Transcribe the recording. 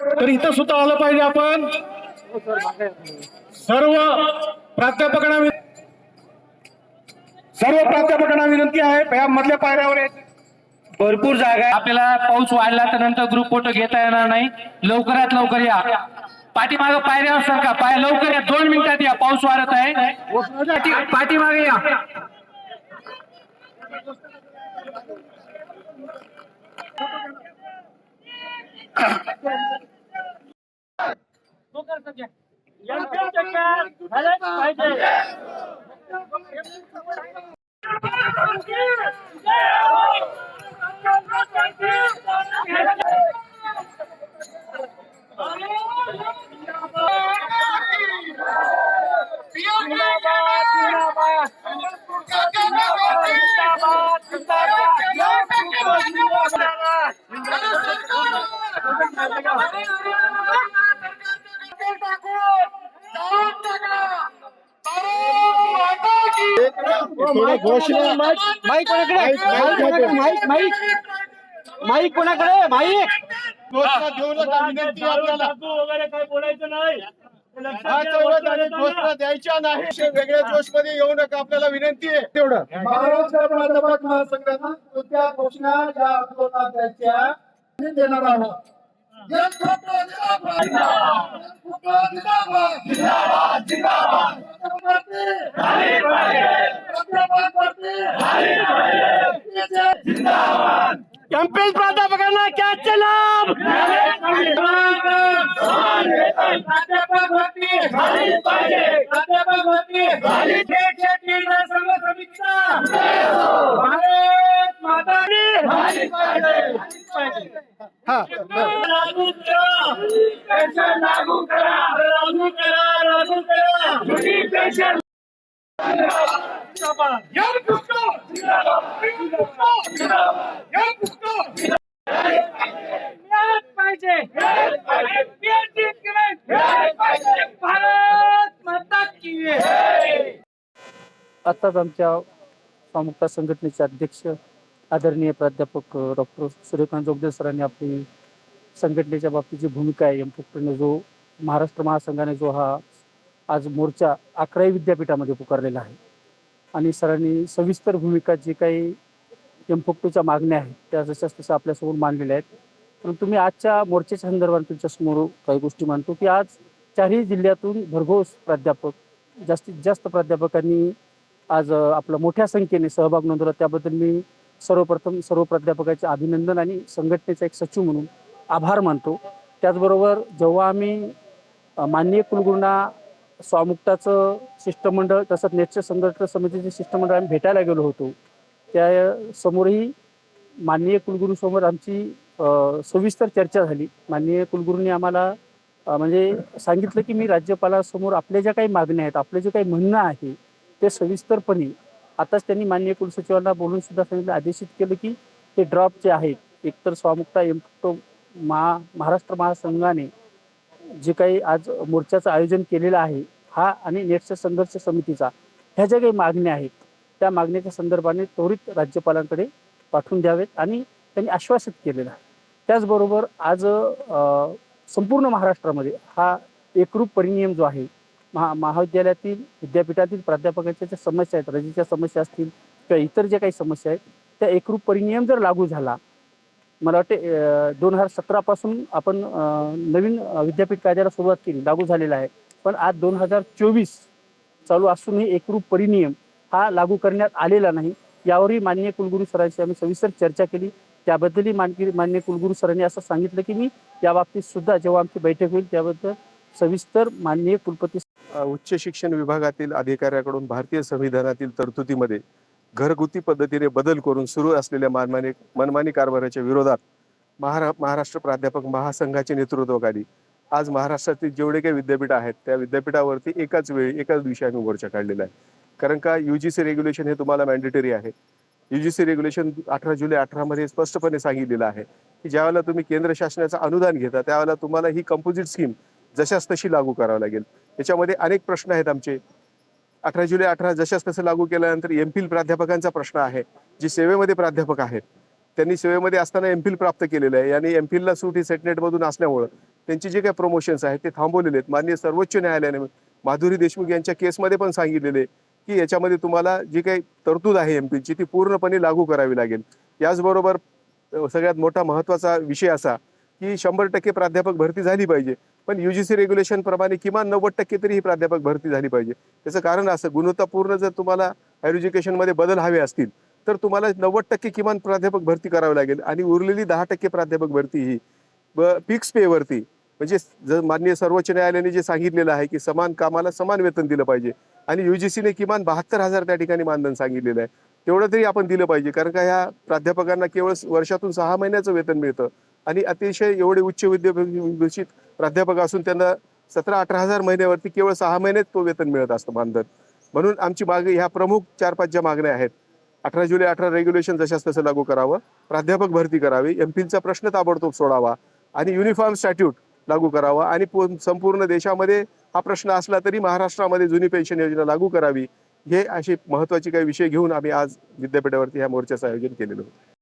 तर इथं सुद्धा आलं पाहिजे आपण. सर्व प्राध्यापकांना सर्व प्राध्यापकांना विनंती आहे या मधल्या पायऱ्यावर भरपूर जागा आहे. आपल्याला पाऊस वाढला तर नंतर ग्रुप फोटो घेता येणार नाही. लवकरात लवकर या. पाठीमाग पायऱ्यावर सरका पाय लवकर या. दोन मिनिटात या. पाऊस वाढत आहे. पाठी- पाठीमागे या. माईक कोणाकडे माईक माईक माईक कोणाकडे माईक वगैरे बोलायचं नाही द्यायच्या नाही वेगळ्या जोशमध्ये येऊ नका आपल्याला विनंती आहे तेवढं महाराष्ट्र प्राध्यापक महासंघानं कोणत्या घोषणा या आंदोलनात द्यायच्या. देणार आहोत. एक फोटो जिंदाबाद. एक फोटो जिंदाबाद. प्राध्यापक भरती. प्राध्यापक हा लागू करा पेन्शन लागू करा लागू करा लागू करा मिळालंच पाहिजे PhD भारत माता की आताच आमच्या सामुक्ता संघटनेचे अध्यक्ष आदरणीय प्राध्यापक डॉक्टर सूर्यकांत जोगदेव सरांनी आपली संघटनेच्या बाबतीची भूमिका आहे. एम जो महाराष्ट्र महासंघाने जो हा आज मोर्चा अकरावी विद्यापीठामध्ये पुकारलेला आहे. आणि सरांनी सविस्तर भूमिका जे काही एमफोक्टोच्या मागण्या आहेत त्या जशाच तशा आपल्यासमोर मांडलेल्या आहेत. परंतु मी आजच्या मोर्चाच्या संदर्भात तुमच्यासमोर काही गोष्टी मांडतो की आज चारही जिल्ह्यातून भरघोस प्राध्यापक जास्तीत जास्त प्राध्यापकांनी आज आपलं मोठ्या संख्येने सहभाग नोंदवला. त्याबद्दल मी सर्वप्रथम सर्व प्राध्यापकाचे अभिनंदन आणि संघटनेचा एक सचिव म्हणून आभार मानतो. त्याचबरोबर जेव्हा आम्ही माननीय कुलगुरूंना स्वामुक्ताचं शिष्टमंडळ तसंच नेटच्या संघटन समितीचे शिष्टमंडळ आम्ही भेटायला गेलो होतो. त्या समोरही माननीय कुलगुरूसमोर आमची सविस्तर चर्चा झाली. माननीय कुलगुरूंनी आम्हाला म्हणजे सांगितलं की मी राज्यपालासमोर आपल्या ज्या काही मागण्या आहेत आपलं जे काही म्हणणं आहे ते सविस्तरपणे आताच त्यांनी माननीय कुलसचिवांना बोलून सुद्धा सांगितलं आदेशित केलं की ते ड्रॉप जे आहेत एकतर स्वामुक्ता एमटो महा महाराष्ट्र महासंघाने जे काही आज मोर्चाचं आयोजन केलेलं आहे हा आणि नेटच्या संघर्ष समितीचा ह्या ज्या काही मागण्या आहेत त्या मागण्याच्या संदर्भाने त्वरित राज्यपालांकडे पाठवून द्यावेत आणि त्यांनी आश्वासित केलेलं आहे. त्याचबरोबर आज संपूर्ण महाराष्ट्रामध्ये हा एकरूप परिनियम जो आहे महा महाविद्यालयातील विद्यापीठातील प्राध्यापकांच्या ज्या समस्या आहेत रजेच्या समस्या असतील किंवा इतर ज्या काही समस्या आहेत त्या एकरूप परिनियम जर लागू झाला मला वाटते दोन हजार सतरापासून आपण नवीन विद्यापीठ कायद्याला सुरुवात केली लागू झालेला आहे. पण आज दोन हजार चोवीस चालू असूनही एकरूप परिनियम हा लागू करण्यात आलेला नाही. यावरही माननीय कुलगुरू सरांशी आम्ही सविस्तर चर्चा केली. त्याबद्दलही मानकी मान्य कुलगुरू सरांनी असं सांगितलं की मी या बाबतीत सुद्धा जेव्हा आमची बैठक होईल त्याबद्दल सविस्तर माननीय कुलपती उच्च शिक्षण विभागातील अधिकाऱ्याकडून भारतीय संविधानातील तरतुदीमध्ये घरगुती पद्धतीने बदल करून सुरू असलेल्या मनमानी मनमानी कारभाराच्या विरोधात महारा महाराष्ट्र प्राध्यापक महासंघाचे नेतृत्वाखाली आज महाराष्ट्रातील जेवढे काही विद्यापीठ आहेत त्या विद्यापीठावरती एकाच वेळी एकाच दिवशी आम्ही मोर्चा काढलेला आहे. कारण का यू जी सी रेग्युलेशन हे तुम्हाला मॅन्डेटरी आहे. यू जी सी रेग्युलेशन अठरा जुलै अठरामध्ये स्पष्टपणे सांगितलेलं आहे की ज्यावेळेला तुम्ही केंद्र शासनाचं अनुदान घेता त्यावेळेला तुम्हाला ही कंपोजिट स्कीम जशास तशी लागू करावं लागेल. याच्यामध्ये अनेक प्रश्न आहेत आमचे. अठरा जुलै अठरा जशास तसं लागू केल्यानंतर एम फिल प्राध्यापकांचा प्रश्न आहे जे सेवेमध्ये प्राध्यापक आहेत. त्यांनी सेवेमध्ये असताना एम फिल प्राप्त केलेलं आहे. आणि एम फिलला सूट ही सेटनेटमधून असल्यामुळं त्यांचे जे काही प्रमोशन्स आहेत ते थांबवलेले आहेत. माननीय सर्वोच्च न्यायालयाने माधुरी देशमुख यांच्या केसमध्ये पण सांगितलेले की याच्यामध्ये तुम्हाला जी काही तरतूद आहे एम ची ती पूर्णपणे लागू करावी लागेल. याचबरोबर सगळ्यात मोठा महत्त्वाचा विषय असा की शंभर टक्के प्राध्यापक भरती झाली पाहिजे. पण युजीसी रेग्युलेशन प्रमाणे किमान नव्वद टक्के तरी ही प्राध्यापक भरती झाली पाहिजे. त्याचं कारण असं गुणवत्तापूर्ण जर तुम्हाला हायर एज्युकेशनमध्ये बदल हवे असतील तर तुम्हाला नव्वद टक्के किमान प्राध्यापक भरती करावी लागेल आणि उरलेली दहा टक्के प्राध्यापक भरती ही फिक्स पेवरती म्हणजे जर माननीय सर्वोच्च न्यायालयाने जे सांगितलेलं आहे की समान कामाला समान वेतन दिलं पाहिजे आणि युजीसीने किमान बहात्तर हजार त्या ठिकाणी मानधन सांगितलेलं आहे तेवढं तरी आपण दिलं पाहिजे. कारण का ह्या प्राध्यापकांना केवळ वर्षातून सहा महिन्याचं वेतन मिळतं. आणि अतिशय एवढे उच्च विद्याभूषित प्राध्यापक असून त्यांना सतरा अठरा हजार महिन्यावरती केवळ सहा महिन्यात तो वेतन मिळत असतं मानधन. म्हणून आमची मागणी ह्या प्रमुख चार पाच ज्या मागण्या आहेत अठरा जुलै अठरा रेग्युलेशन जशाच तसं लागू करावं प्राध्यापक भरती करावी एम फिलचा प्रश्न ताबडतोब सोडावा आणि युनिफॉर्म स्टॅट्यूट लागू करावा आणि संपूर्ण देशामध्ये हा प्रश्न असला तरी महाराष्ट्रामध्ये जुनी पेन्शन योजना लागू करावी. हे असे महत्त्वाचे काही विषय घेऊन आम्ही आज विद्यापीठावरती ह्या मोर्चाचं आयोजन केलेलं होतं.